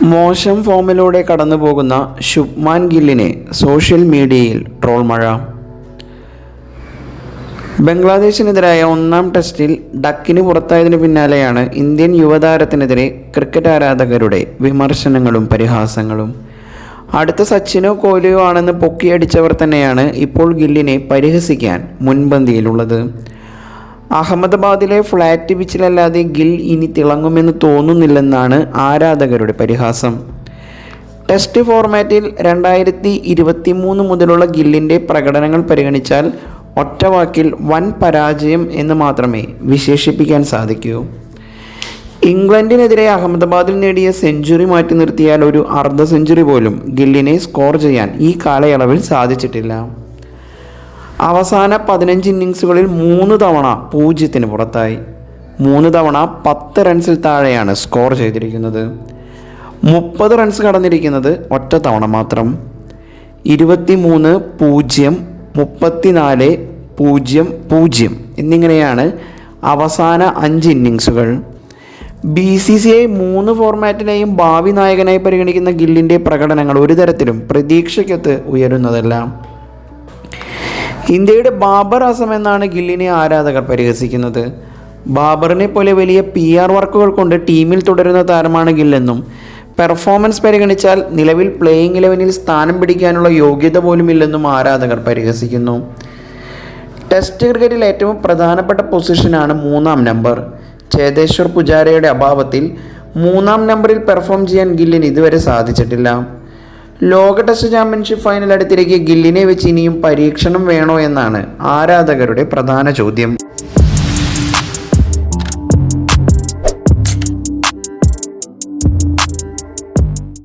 മോശം ഫോമിലൂടെ കടന്നു പോകുന്ന ശുഭ്മാൻ ഗില്ലിനെ സോഷ്യൽ മീഡിയയിൽ ട്രോൾ മഴ. ബംഗ്ലാദേശിനെതിരായ ഒന്നാം ടെസ്റ്റിൽ ഡക്കിന് പുറത്തായതിനു പിന്നാലെയാണ് ഇന്ത്യൻ യുവതാരത്തിനെതിരെ ക്രിക്കറ്റ് ആരാധകരുടെ വിമർശനങ്ങളും പരിഹാസങ്ങളും. അടുത്ത സച്ചിനോ കോഹ്ലിയോ ആണെന്ന് പൊക്കിയടിച്ചവർ തന്നെയാണ് ഇപ്പോൾ ഗില്ലിനെ പരിഹസിക്കാൻ മുൻപന്തിയിലുള്ളത്. അഹമ്മദാബാദിലെ ഫ്ലാറ്റ് പിച്ചിലല്ലാതെ ഗിൽ ഇനി തിളങ്ങുമെന്ന് തോന്നുന്നില്ലെന്നാണ് ആരാധകരുടെ പരിഹാസം. ടെസ്റ്റ് ഫോർമാറ്റിൽ രണ്ടായിരത്തി ഇരുപത്തി മൂന്ന് മുതലുള്ള ഗില്ലിന്റെ പ്രകടനങ്ങൾ പരിഗണിച്ചാൽ ഒറ്റവാക്കിൽ വൻ പരാജയം എന്ന് മാത്രമേ വിശേഷിപ്പിക്കാൻ സാധിക്കൂ. ഇംഗ്ലണ്ടിനെതിരെ അഹമ്മദാബാദിൽ നേടിയ സെഞ്ചുറി മാറ്റി നിർത്തിയാൽ ഒരു അർദ്ധ സെഞ്ചുറി പോലും ഗില്ലിനെ സ്കോർ ചെയ്യാൻ ഈ കാലയളവിൽ സാധിച്ചിട്ടില്ല. അവസാന പതിനഞ്ച് ഇന്നിങ്സുകളിൽ മൂന്ന് തവണ പൂജ്യത്തിന് പുറത്തായി. മൂന്ന് തവണ പത്ത് റൺസിൽ താഴെയാണ് സ്കോർ ചെയ്തിരിക്കുന്നത്. മുപ്പത് റൺസ് കടന്നിരിക്കുന്നത് ഒറ്റ തവണ മാത്രം. ഇരുപത്തി മൂന്ന് പൂജ്യം മുപ്പത്തിനാല് പൂജ്യം പൂജ്യം എന്നിങ്ങനെയാണ് അവസാന അഞ്ച് ഇന്നിങ്സുകൾ ബി സി സി ഐ മൂന്ന് ഫോർമാറ്റിനെയും ഭാവി നായകനായി പരിഗണിക്കുന്ന ഗില്ലിന്റെ പ്രകടനങ്ങൾ ഒരു തരത്തിലും പ്രതീക്ഷയ്ക്കൊത്ത് ഉയരുന്നതല്ല. ഇന്ത്യയുടെ ബാബർ അസം എന്നാണ് ഗില്ലിനെ ആരാധകർ പരിഹസിക്കുന്നത്. ബാബറിനെ പോലെ വലിയ പി ആർ വർക്കുകൾ കൊണ്ട് ടീമിൽ തുടരുന്ന താരമാണ് ഗില്ലെന്നും പെർഫോമൻസ് പരിഗണിച്ചാൽ നിലവിൽ പ്ലേയിങ് ഇലവനിൽ സ്ഥാനം പിടിക്കാനുള്ള യോഗ്യത പോലുമില്ലെന്നും ആരാധകർ പരിഹസിക്കുന്നു. ടെസ്റ്റ് ക്രിക്കറ്റിൽ ഏറ്റവും പ്രധാനപ്പെട്ട പൊസിഷനാണ് മൂന്നാം നമ്പർ ചേതേശ്വർ പുജാരയുടെ അഭാവത്തിൽ മൂന്നാം നമ്പറിൽ പെർഫോം ചെയ്യാൻ ഗില്ലിന് ഇതുവരെ സാധിച്ചിട്ടില്ല. ലോക ടെസ്റ്റ് ചാമ്പ്യൻഷിപ്പ് ഫൈനൽ അടുത്തിരിക്കെ ഗില്ലിനെ വെച്ച് ഇനിയും പരീക്ഷണം വേണോ എന്നാണ് ആരാധകരുടെ പ്രധാന ചോദ്യം.